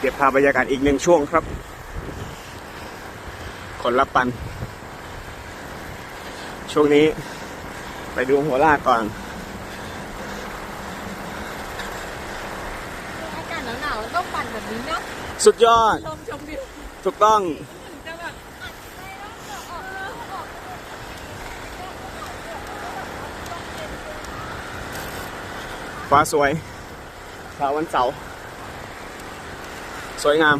เก็บภาพบรรยากาศอีกหนึ่งช่วงครับ คนละปัน ช่วงนี้ ไปดูหัวลากก่อนอากาศหนาวๆต้องปั่นแบบนี้เนาะสุดยอด ชมชมวิวถูกต้องถึงจะแบบฟ้าสวยเช้าวันเสาร์ สวยงาม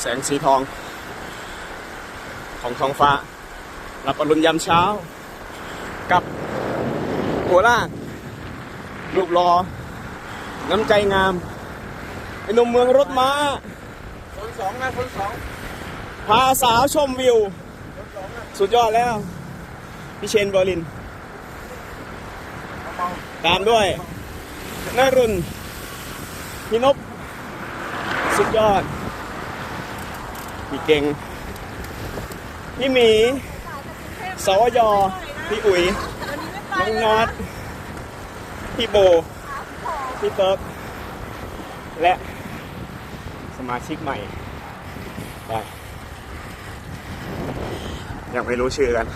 แสงสีทอง ของท้องฟ้า รับอรุณยามเช้า กับหัวลากลูกรอ น้ำใจงาม ไอ้หนุ่มเมืองรถม้า คนสองนะคนสองพาสาวชมวิว สุดยอดแล้ว พี่เชนเบอร์ลิน ตามด้วยนรุน พี่นบสุดยอดพี่เก่งพี่หมีสวยอพี่อุ๋ยวันนี้ไม่ไปน้องน็อตพี่โบ พี่เติร์กและสมาชิกใหม่ไปยังไม่รู้ชื่อกัน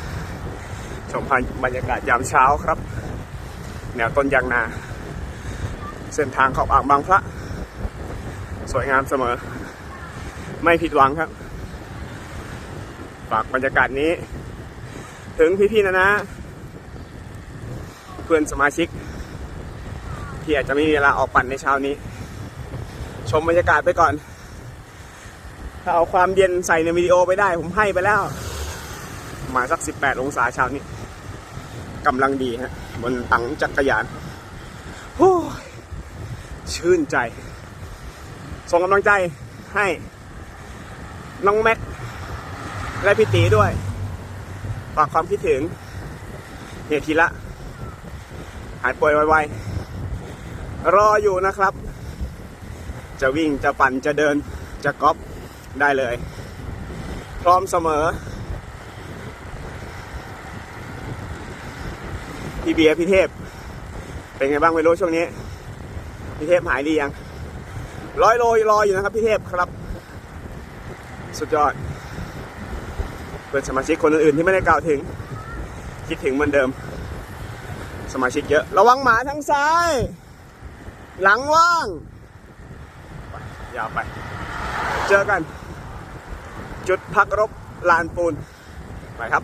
ชมบรรยากาศยามเช้าครับ แนวต้นยางนา เส้นทางขอบอ่างบางพระ สวยงามเสมอ ไม่ผิดหวังครับ ฝากบรรยากาศนี้ ถึงพี่ๆนะนะ เพื่อนสมาชิก ที่อาจจะไม่มีเวลาออกปั่นในเช้านี้ ชมบรรยากาศไปก่อน ถ้าเอาความเย็นใส่ในวิดีโอไปได้ ผมให้ไปแล้วมาสัก 18 องศาเช้านี้กำลังดีฮะบนตังจักรยานโอ้ย ชื่นใจ ส่งกำลังใจให้ น้องแม็ก และพี่ตีด้วยฝากความคิดถึงเฮียทีละ หายป่วยไวๆ รออยู่นะครับ จะวิ่งจะปั่นจะเดินจะก๊อปได้เลย พร้อมเสมอ พี่เบียร์พี่เทพ เป็นไงบ้างไม่รู้ช่วงนี้ พี่เทพหายดียังร้อยโลรออยู่นะครับพี่เทพครับ สุดยอดเพื่อนสมาชิกคนอื่นๆที่ไม่ได้กล่าวถึง คิดถึงเหมือนเดิม สมาชิกเยอะ ระวังหมาทางซ้าย หลังว่างยาวไป เจอกัน จุดพักรบลานปูน ไปครับ